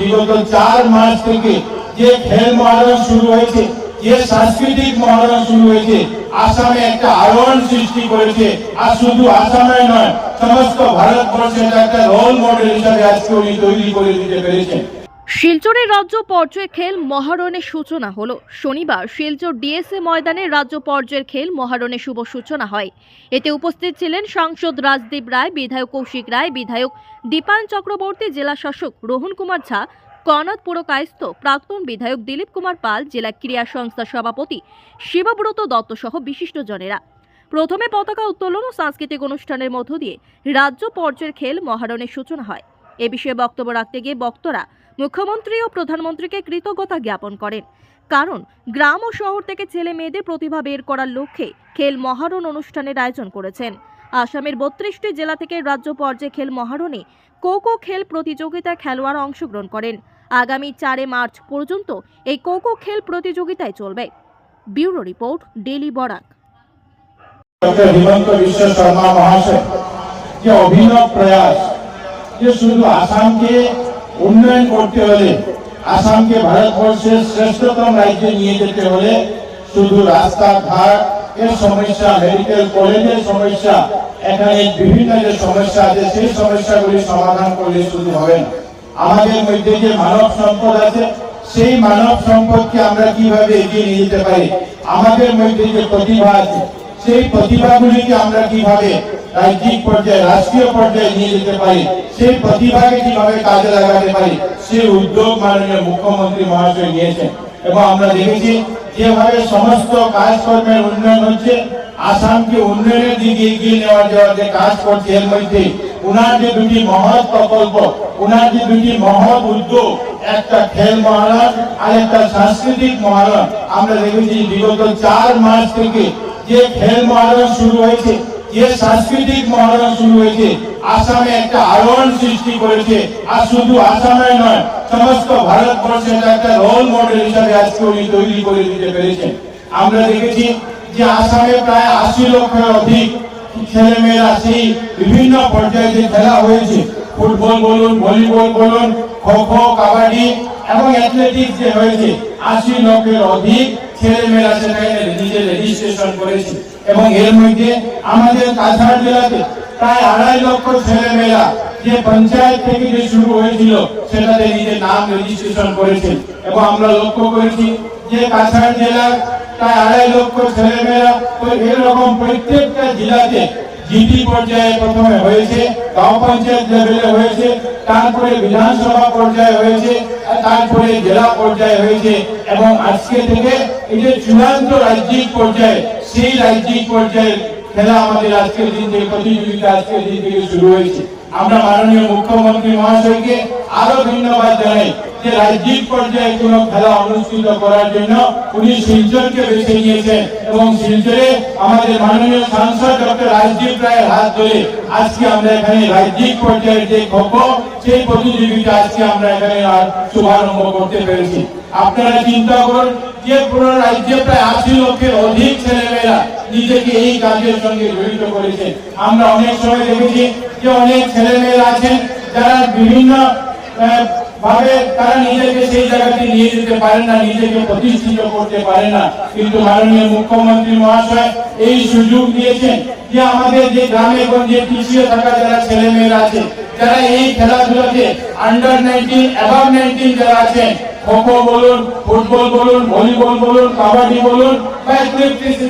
বিগত চার মাস থেকে যে খেল মহারণ শুরু হয়েছে, যে সাংস্কৃতিক মহারণ শুরু হয়েছে, আসামে একটা আলোড়ন সৃষ্টি করেছে। আর শুধু আসামে নয়, সমস্ত ভারতবর্ষে একটা রোল মডেল হিসাবে আজকে উনি তৈরি করে দিতে পেরেছেন। শিলচরের রাজ্য পর্যায়ে খেল মহারণের সূচনা হলো। শনিবার শিলচর ডিএসএ ময়দানে রাজ্য পর্যায়ের খেল মহারণের শুভ সূচনা হয়। এতে উপস্থিত ছিলেন সাংসদ রাজদীপ রায়, বিধায়ক কৌশিক রায়, বিধায়ক দীপায়ন চক্রবর্তী, জেলা শাসক রোহন কুমার ঝা কনাথ পুরকায়স্থ প্রাক্তন বিধায়ক দিলীপ কুমার পাল, জেলা ক্রীড়া সংস্থার সভাপতি শিবব্রত দত্ত সহ বিশিষ্টজনেরা। প্রথমে পতাকা উত্তোলন ও সাংস্কৃতিক অনুষ্ঠানের মধ্য দিয়ে রাজ্য পর্যায়ের খেল মহারণের সূচনা হয়। এ বিষয়ে বক্তব্য রাখতে গিয়ে বক্তরা মুখ্যমন্ত্রী ও প্রধানমন্ত্রীকে কৃতজ্ঞতা জ্ঞাপন করেন। কারণ, গ্রাম ও শহর থেকে ছেলে মেয়েদের প্রতিভা বের করার লক্ষ্যে খেল মহারণ অনুষ্ঠানের আয়োজন করেছেন। আসামের বত্রিশটি জেলা থেকে রাজ্য পর্যায়ে খেল মহারণে কো কো খেল প্রতিযোগিতায় খেলোয়াড় অংশগ্রহণ করেন। আগামী চারে মার্চ পর্যন্ত এই কো কো খেল প্রতিযোগিতায় চলবে। Bureau report daily Barak. Himanta Biswa Sarma মহাশয় অভিনব প্রয়াস শুধু আসামকে উন্নয়ন করতে হলে আসামকে ভারতবর্ষের শ্রেষ্ঠতম রাজ্যে নিয়ে যেতে হলে শুধু রাস্তাঘাট এর সমস্যা মেডিকেল কলেজের সমস্যা, এখানে বিভিন্ন যে সমস্যা আছে, সেই সমস্যাগুলি সমাধান করলে শুধু হবে না। আমাদের মধ্যে যে মানব সম্পদ আছে, সেই মানব সম্পদকে আমরা কীভাবে এগিয়ে নিয়ে যেতে পারি? আমাদের মধ্যে যে প্রতিভা আছে, সেই প্রতিভাগুলিকে আমরা কীভাবে রাজ্যিক পর্যায়ে, রাষ্ট্রীয় পর্যায়ে নিয়ে যেতে পারি, সেই প্রতিভাকে কীভাবে কাজে লাগাতে পারি, সেই উদ্যোগ মাননীয় মুখ্যমন্ত্রী মহাশয় নিয়েছেন। এবং আমরা দেখেছি যেভাবে সমস্ত কাজকর্মের উন্নয়ন হচ্ছে, আসামকে উন্নয়নের দিকে এগিয়ে নেওয়ার জন্য যে কাজ করছে এর মধ্যে, উনার যে দুটি মহৎ প্রকল্প, উনার যে দুটি মহৎ উদ্যোগ, একটা খেল মহারণ আর একটা সাংস্কৃতিক মহারণ আমরা দেখেছি বিগত চার মাস থেকে যে খেল মহারণ শুরু হয়েছে যে সাংস্কৃতিক মহারণ শুরু হয়েছে, আসামে একটা আলোড়ন সৃষ্টি করেছে। আর শুধু আসামে নয়, সমস্ত ভারতবর্ষে একটা রোল মডেল হিসাবে আজকে উনি তৈরি করে দিতে পেরেছেন। আমরা দেখেছি যে আসামে প্রায় আশি লক্ষের অধিক ছেলে মেয়েরা সেই বিভিন্ন পর্যায়ে যে খেলা হয়েছে, ফুটবল বলুন, ভলিবল বলুন খো খো কাবাডি এবং অ্যাথলেটিক্স যে হয়েছে, আশি লক্ষের অধিক ছেলে মেয়েরা সেখানে নিজের রেজিস্ট্রেশন করেছে। এবং এর মধ্যে আমাদের কাছাড় জেলাতে প্রায় আড়াই লক্ষ ছেলে মেয়েরা যে পঞ্চায়েত থেকে যে শুরু হয়েছিল, সেটাতে নিজের নাম রেজিস্ট্রেশন করেছেন এবং আমরা লক্ষ্য করেছি যে কাছাড় জেলার প্রায় আড়াই লক্ষ ছেলে মেয়েরা তো এরকম প্রত্যেকটা জেলাতে জিপি পর্যায়ে প্রথমে হয়েছে, গাঁও পঞ্চায়েত লেভেলে হয়েছে, তারপরে বিধানসভা পর্যায়ে হয়েছে তারপরে জেলা পর্যায়ে হয়েছে। এবং আজকে থেকে এই যে চূড়ান্ত রাজ্যিক পর্যায়ে, সেই রাজ্যিক পর্যায়ে খেলা আমাদের আজকের দিন থেকে, প্রতিযোগিতা আজকের দিন থেকে শুরু হয়েছে। আমরা মাননীয় মুখ্যমন্ত্রী মহাশয়কে আরও ধন্যবাদ জানাই। রাজ্যিক পর্যায়ে কোন খেলা অনুষ্ঠিত করার জন্য উনি শিলচরকে বেছে নিয়েছেন এবং শিলচরে আমাদের মাননীয় সাংসদ ডক্টর রাজদীপ রায়ের হাত ধরে আজকে আমরা এখানে রাজ্যিক পর্যায়ের যে খোখো সেই প্রতিযোগিতা আজকে আমরা এখানে আর শুভারম্ভ করতে পেরেছি। আপনারা চিন্তা করুন, যে পুরো রাজ্যে প্রায় আশি লক্ষের অধিক ছেলেমেয়েরা নিজেকে এই কাজের সঙ্গে জড়িত করেছে। আমরা অনেক সময় দেখেছি যে অনেক ছেলেমেয়েরা আছেন যারা বিভিন্ন ভাবে তারা নিজেকে সেই জায়গাতে নিয়ে যেতে পারে না, নিজেকে প্রতিষ্ঠিত করতে পারে না। কিন্তু মাননীয় মুখ্যমন্ত্রী মহাশয় এই সুযোগ দিয়েছেন যে আমাদের যে গ্রামে গঞ্জে পিছিয়ে থাকা যারা ছেলে মেয়েরা আছে, যারা এই খেলাধুলাতে আন্ডার নাইনটিন অ্যাবাভ নাইনটিন যারা আছেন, খোখো বলুন, ফুটবল বলুন, ভলিবল বলুন, কাবাডি বলুন, বা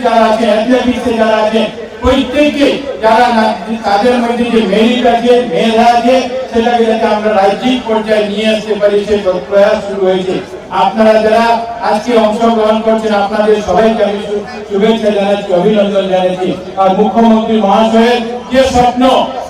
যারা আছে অ্যাথলেটিক্সে যারা আছে প্রত্যেকে যারা না- তাদের মধ্যে যে মেরিট আছে মেধা আছে সেটাকে যাতে আমরা রাজ্যিক পর্যায়ে নিয়ে আসতে পারি সে প্রয়াস শুরু হয়েছে আপনারা যারা আজকে অংশগ্রহণ করছেন আপনাদের সবাইকে আমি শু- শুভেচ্ছা জানাচ্ছি অভিনন্দন জানাচ্ছি আর মুখ্যমন্ত্রী মহাশয়ের যে স্বপ্ন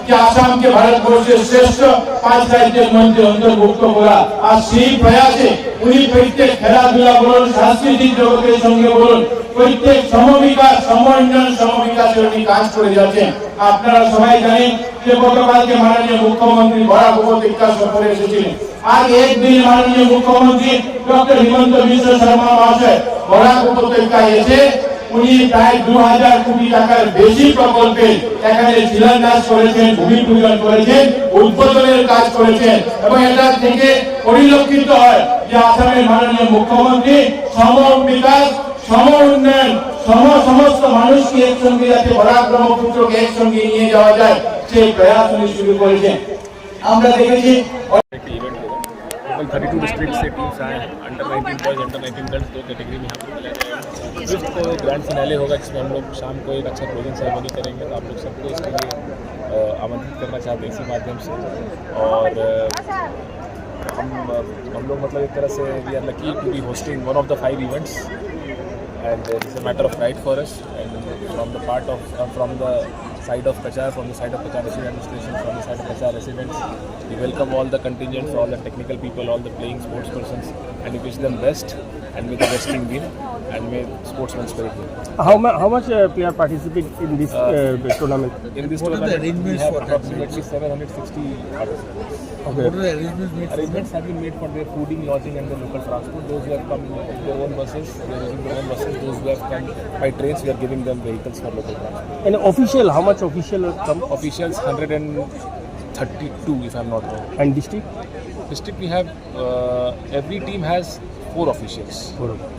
যে আসামকে ভারতবর্ষের শ্রেষ্ঠ পাঁচ রাজ্যের মধ্যে অন্তর্ভুক্ত করা। আর সেই প্রয়াসে উনি প্রত্যেক খেলাধুলা বলুন, সাংস্কৃতিক জগতের সঙ্গে বলুন, প্রত্যেক সমবিকাশ সমন্বয়ন সমবিকাশে উনি কাজ করে যাচ্ছেন। আপনারা সবাই জানেন যে গতকালকে মাননীয় মুখ্যমন্ত্রী বরাক উপত্যকা সফরে এসেছিলেন। আর একদিন মাননীয় মুখ্যমন্ত্রী ডক্টর হিমন্ত বিশ্ব শর্মা মহাশয় বরাক উপত্যকায় এসে উনি প্রায় দু হাজার কোটি টাকার বেশি প্রকল্পে এখানে শিলান্যাস করেছেন ভূমি পূজন করেছেন উদ্বোধনের কাজ করেছেন এবং এটা থেকে পরিলক্ষিত হয় যে আসামের মাননীয় মুখ্যমন্ত্রী সম বিকাশ সম উন্নয়ন সম সমস্ত মানুষকে একসঙ্গে যাতে বরাক ব্রহ্মপুত্রকে একসঙ্গে নিয়ে যাওয়া যায় সেই প্রয়াস উনি শুরু করেছেন আমরা দেখেছি एक इवेंट होगा टोटल थर्टी टू डिस्ट्रिक्ट से टीम्स आए हैं under nineteen boys under nineteen girls दो कैटेगरी में यहाँ पर खेला जाएगा फिफ्थ को ग्रैंड फिनाले होगा, जिसमें हम लोग शाम को एक अच्छा क्लोजिंग सेरेमनी करेंगे तो आप लोग सबको इसके लिए आमंत्रित करना चाहते हैं इसी माध्यम से। और हम हम लोग मतलब एक तरह से we are lucky to be hosting one of the five events and it's a matter of right for us and from the part of from the side of Kachar, from the side of Kachar Resident Administration, from the side of Kachar residents, we welcome all the contingents, all the technical people, all the playing sports persons and we wish them best and may the best team win and may sportsmen spirit win. How, mu- how much uh, player participate in this Uh, uh, tournament? In this What are the tournament, we arrangements have for approximately 760 participants. Okay. What are the arrangements made for Arrangements have been made for their fooding, lodging, and the local transport. Those who have come with their own buses, they are using their own buses. Those who have come by trains, we are giving them vehicles for local transport. And official, how much official come? officials 132 if i'm not wrong And district? district we have uh, every team has four officials Okay.